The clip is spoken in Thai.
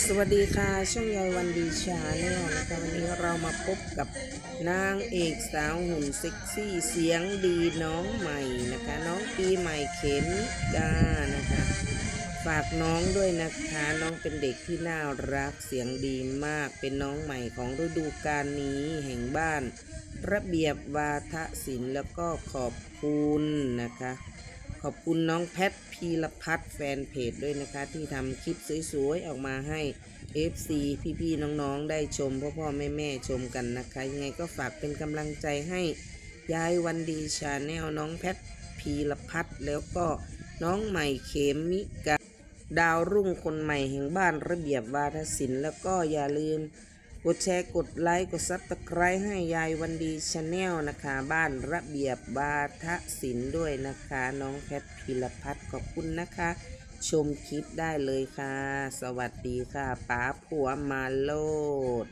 สวัสดีค่ะ ช่องยายวันดีชาแนลนะคะวันนี้เรามาพบกับนางเอกสาวหุ่นเซ็กซี่เสียงดีน้องใหม่นะคะ น้องปีใหม่เข็มกานะคะ ฝากน้องด้วยนะคะน้องเป็นเด็กที่น่ารักเสียงดีมากเป็นน้องใหม่ของฤดูกาลนี้แห่งบ้าน ระเบียบวาทศิลป์แล้วก็ขอบคุณนะคะ ขอบคุณน้องแพทพีรพัฒน์แฟนเพจด้วยนะคะ ที่ทำคลิปสวยๆ ออกมาให้ FC พี่ๆ น้องๆ ได้ชมพ่อพ่อๆแม่ๆ ชมกันนะคะ ยังไงก็ฝากเป็นกำลังใจให้ยายวันดีชาแนลน้องแพทพีรพัฒน์แล้วก็น้องใหม่เขมมิกาดาวรุ่งคนใหม่แห่งบ้านระเบียบวาทศิลป์แล้วก็อย่าลืม กดแชร์กดไลค์กดซับสไครต์ให้ยายวันดีชาแนลนะคะ บ้านระเบียบบาทศิลป์ด้วยนะคะ น้องแพทพิรพัฒน์ขอบคุณนะคะ ชมคลิปได้เลยค่ะ สวัสดีค่ะป้าผัวมาโลด